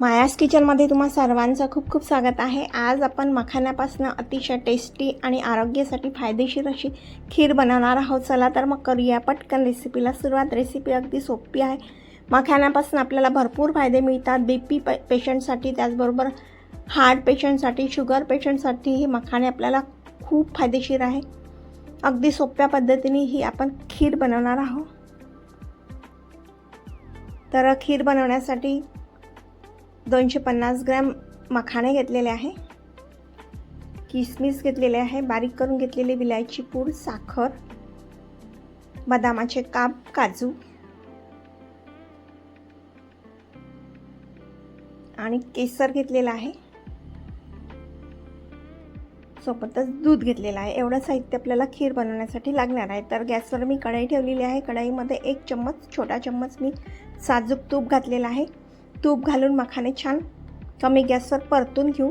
मायास किचनमध्ये तुम्हा सर्वांचं खूप खूप स्वागत आहे. आज आपण मखाण्यापासून अतिशय टेस्टी आणि आरोग्यासाठी फायदेशीर अशी खीर बनवणार आहोत. चला तर मग करूया. पटकन रेसिपीला सुरुवात. रेसिपी अगदी सोपी आहे. मखाण्यापासून आपल्याला भरपूर फायदे मिळतात. बी पी पे पेशंटसाठी त्याचबरोबर हार्ट पेशंटसाठी शुगर पेशंटसाठी ही मखाणे आपल्याला खूप फायदेशीर आहे. अगदी सोप्या पद्धतीने ही आपण खीर बनवणार आहोत. तर खीर बनवण्यासाठी दोनशे पन्नास ग्रॅम मखाणे घेतलेले आहे. किसमिस घेतलेले आहे. बारीक करून घेतलेली विलायची पूड साखर बदामाचे काप काजू आणि केसर घेतलेलं आहे. सोबतच दूध घेतलेलं आहे. एवढं साहित्य आपल्याला खीर बनवण्यासाठी लागणार आहे. तर गॅसवर मी कढाई ठेवलेली आहे. कढाईमध्ये एक चम्मच छोटा चम्मच मी साजूक तूप घातलेलं आहे. तूप घालून मखाने छान कमी गॅसवर परतून घेऊ.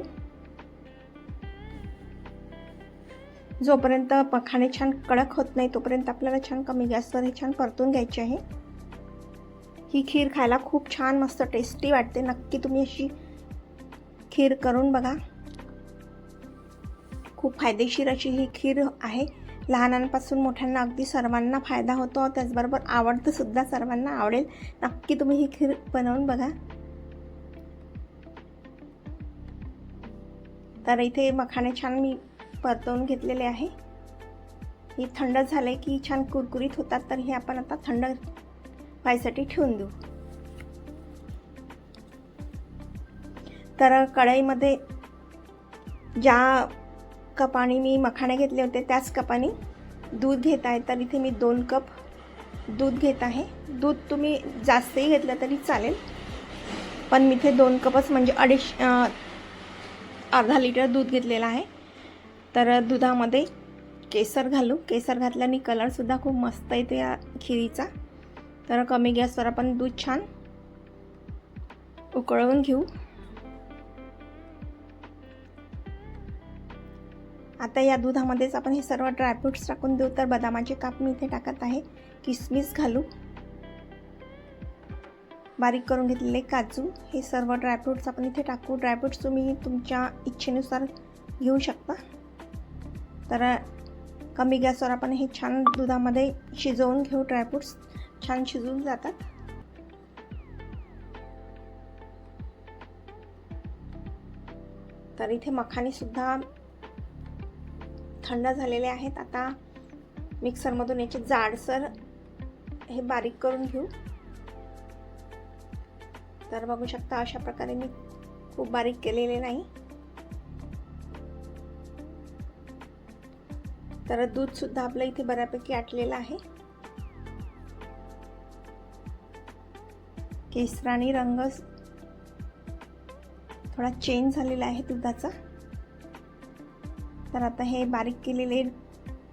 जोपर्यंत मखाने छान कडक होत नाही तोपर्यंत आपल्याला छान कमी गॅसवर हे छान परतून घ्यायचे आहे. ही खीर खायला खूप छान मस्त टेस्टी वाटते. नक्की तुम्ही अशी खीर करून बघा. खूप फायदेशीर अशी ही खीर आहे. लहानांपासून मोठ्यांना अगदी सर्वांना फायदा होतो. त्याचबरोबर आवडतं सुद्धा सर्वांना आवडेल. नक्की तुम्ही ही खीर बनवून बघा. तर इथे मखाणे छान मी परतवून घेतलेले आहे. हे थंड झाले की छान कुरकुरीत होतात तर हे आपण आता थंड व्हायसाठी ठेवून देऊ. तर कढईमध्ये ज्या कपाने मी मखाणे घेतले होते त्याच कपाने दूध घेत आहे. तर इथे मी दोन कप दूध घेत आहे. दूध तुम्ही जास्तही घेतलं तरी चालेल. पण मी इथे दोन कपच म्हणजे अडीच अर्धा लिटर दूध घेतलेलं आहे. तर दुधामध्ये केसर घालू. केसर घातल्याने कलरसुद्धा खूप मस्त येते या खिरीचा. तर कमी गॅसवर आपण दूध छान उकळवून घेऊ. आता या दुधामध्येच आपण हे सर्व ड्रायफ्रूट्स टाकून देऊ. तर बदामाचे काप मी इथे टाकत आहे. किसमिस घालू. बारीक करून घेतलेले काजू. हे सर्व ड्रायफ्रूट्स आपण इथे टाकू. ड्रायफ्रूट्स तुम्ही तुमच्या इच्छेनुसार घेऊ शकता. तर कमी गॅसवर आपण हे छान दुधामध्ये शिजवून घेऊ ड्रायफ्रूट्स छान शिजून जातात. तर इथे मखानेसुद्धा थंड झालेले आहेत. आता मिक्सरमधून याचे जाडसर हे बारीक करून घेऊ. तर बघू शकता अशा प्रकारे मी खूप बारीक केलेले नाही. तर दूध सुद्धा आपलं इथे बऱ्यापैकी आटलेलं आहे. केसराणी रंग थोडा चेंज झालेला आहे दुधाचा. तर आता हे बारीक केलेले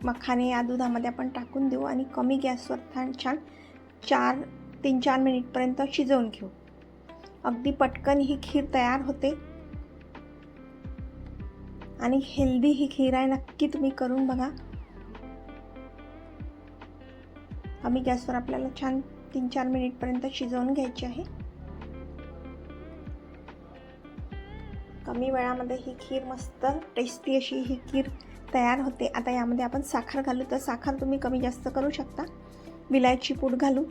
मखाने या दुधामध्ये आपण टाकून देऊ आणि कमी गॅसवर छान छान चार तीन चार मिनिटपर्यंत शिजवून घेऊ. अगदी पटकन ही खीर तयार होते. आणि हेल्दी ही खीर आहे नक्की तुम्ही करून बघा. कमी गॅसवर आपल्याला छान तीन चार मिनिटपर्यंत शिजवून घ्यायची आहे. कमी वेळामध्ये ही खीर मस्त टेस्टी अशी ही खीर तयार होते. आता यामध्ये आपण साखर घालू तर साखर तुम्ही कमी जास्त करू शकता. विलायची पूड घालू.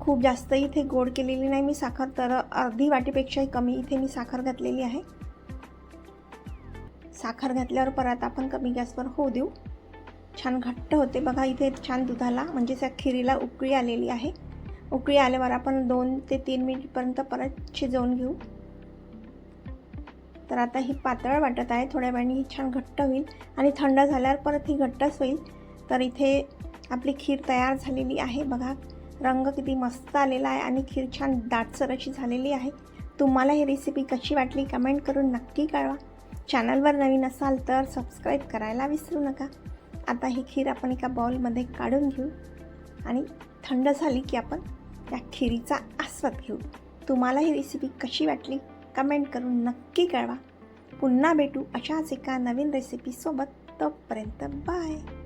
खूप जास्त इथे गोड केलेली नाही मी साखर तर अर्धी वाटीपेक्षाही कमी इथे मी साखर घातलेली आहे. साखर घातल्यावर परत आपण कमी गॅसवर होऊ देऊ. छान घट्ट होते बघा इथे छान दुधाला म्हणजे त्या खिरीला उकळी आलेली आहे. उकळी आल्यावर आपण दोन ते तीन मिनिटपर्यंत परत शिजवून घेऊ. तर आता ही पातळ वाटत आहे थोड्या वेळाने ही छान घट्ट होईल आणि थंड झाल्यावर परत ही घट्टच होईल. तर इथे आपली खीर तयार झालेली आहे बघा. रंग किती मस्त आलेला आहे आणि खीर छान दाटसर अशी झालेली आहे. तुम्हाला ही रेसिपी कशी वाटली कमेंट करून नक्की कळवा. चॅनलवर नवीन असाल तर सबस्क्राईब करायला विसरू नका. आता ही खीर आपण एका बाउलमध्ये काढून घेऊ आणि थंड झाली की आपण त्या खिरीचा आस्वाद घेऊ. तुम्हाला ही रेसिपी कशी वाटली कमेंट करून नक्की कळवा. पुन्हा भेटू अशाच एका नवीन रेसिपीसोबत तोपर्यंत बाय